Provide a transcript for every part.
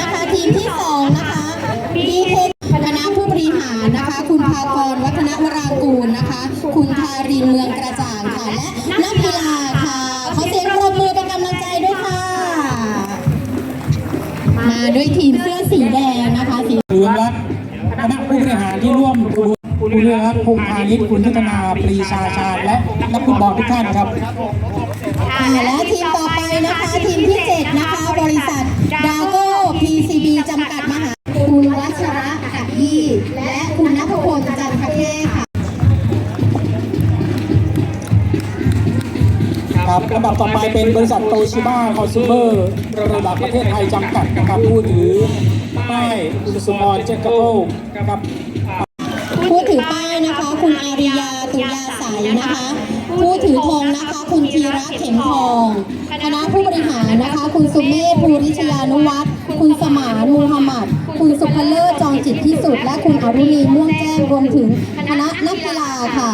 นะคะทีมที่สองนะคะมีคณะผู้บริหารนะคะ คุณภากรวัฒนวรางกูลนะคะ คุณทารินเมืองกระจ่างค่ะและนักกีฬาค่ะขอเสียงปรบมือเป็นกำลังใจด้วยค่ะ มาด้วยทีมเสื้อสีแดงนะคะสีรวมรัฐคณะผู้บริหารที่ร่วมคุณเรือรัฐพงษ์พาณิชย์คุณยุทธนาปรีชาชาญและนักฟุตบอลทุกท่านครับค่ะและทีมต่อไปนะคะทีมที่เจ็ดนะคะ ครับลำดับต่อไปเป็นบริษัทโตชิบ้าคอนซูเมอร์ระดับประเทศไทยจำกัดนะครับผู้ถือป้ายอุสุมรเจคโกครับผู้ถือป้ายนะคะ คุณอาริยาตุยาใสนะคะ ผู้ถือธงนะคะคุณธีระเข็มทองคณะผู้บริหารนะคะ คุณสุเมธภูริชยานุวัฒน์คุณสมานมูฮัมหมัด คุณสุภเลิศจองจิตที่สุด และคุณอรุณีม่วงแจ้งรวมถึงคณะนักกีฬาค่ะ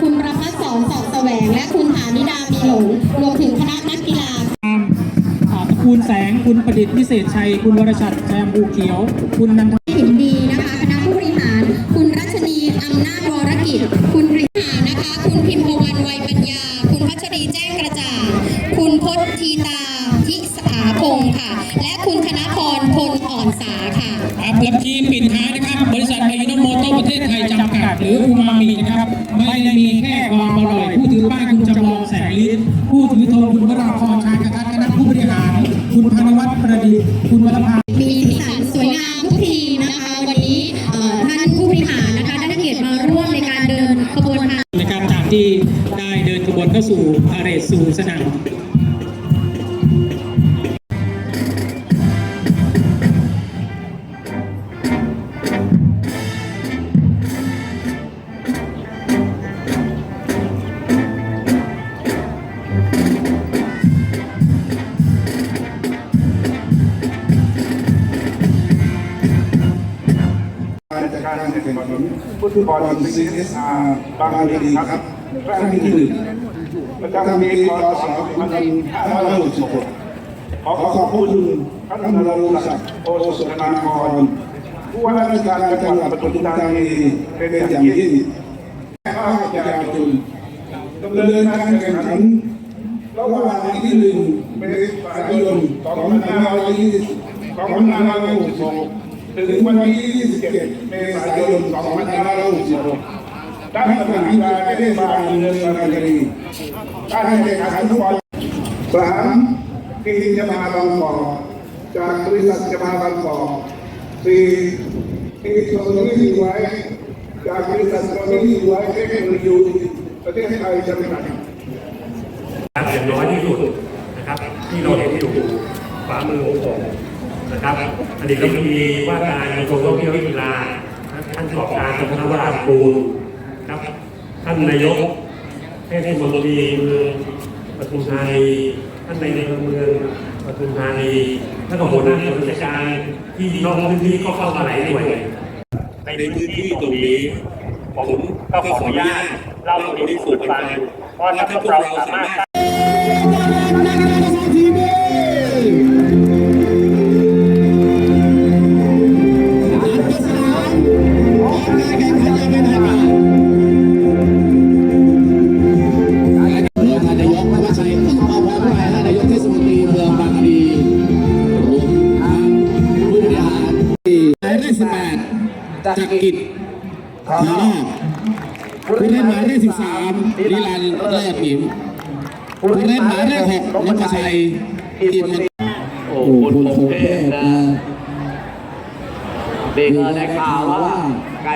คุณประพัฒน์สอนสอบแสวงและคุณฐานิดา มีหลงรวมถึงคณะนักกีฬาอ่าตระกูลแสงคุณประดิษฐ์วิเศษชัย คุณวรชัดแซมบูเขียว คุณนันทหินดีนะคะคณะผู้บริหาร คุณรัชนีอำนาจวรกิจ คุณบริหารนะคะ คุณพิมพวันวัยปัญญา คุณพัชรีแจ้งกระจ่างคุณพจน์ทีตาทิสาพงศ์ค่ะ และคุณธนพรพลอ่อนสาค่ะ หรืออูมามินะครับ ไม่ได้มีแค่ความอร่อย ผู้ถือป้ายคุณจำลองแสงลิ้นผู้ถือธงคุณวราพรชาญกระทัดคณะผู้บริหาร คุณพานวัฒน์ประดิษฐ์คุณวรภามีสีสันสวยงามทุกทีมนะคะ วันนี้เอ่อท่านผู้บริหารนะคะได้รับเกียรติมาร่วมในการเดินขบวนทางนะครับจากที่ได้เดินขบวนเข้าสู่พาเหรดสู่สนาม การแข่งขันฟุตบอล CSR บางลีครับครั้งที่หนึ่งประจำปีพศ2566ขอขอบคุณท่านนรงศักดิ์โอสถนากรผู้ว่าราชการจังหวัดปทุมธานีเป็นอย่างยิ่งแม่ภาคประชาชนดำเนินการแข่งขันระหว่างวันที่หนึ่งเมษายน2520 2566 ถึงวันที่27เมษายน2566ด้านสนามกีฬาเทศบาลเมืองบางกะดีการแข่งขันฟุตบอลสามทีมจะมาบางกอกจากบริษัทจะมาบางกอกสี่ทีมโซโลจีไว้ จากบริษัทโซโลจีไว้เทคโนโลยีประเทศไทยจำกัดอย่างน้อยที่สุดนะครับที่เราเห็นอยู่ขวามือของผม นะครับอดีตรัฐมนตรีว่าการกระทรวงท่องเที่ยวและกีฬาท่านกอบการสุนทรวราชกูลครับ ท่านนายกเทศมนตรีเมืองปทุมธานีท่านในายกเมืองปทุมธานีท่านก็หัวหน้าส่วนราชการที่นอกพื้นที่ก็เข้ามาหลายหน่วยในพื้นที่ตรงนี้ผมก็ขออนุญาตเล่าตรงนี้สู่ฟังเพราะถ้าพวกเราสามารถ จักรกิจทีนาผู้เล่นหมายเลขสิบสามนิรันดร์แรกหิมผู้เล่นหมายเลขหกนพชัยทีมโอ้โหคุณคงเทพนะเบรกได้ข่าวว่าไก่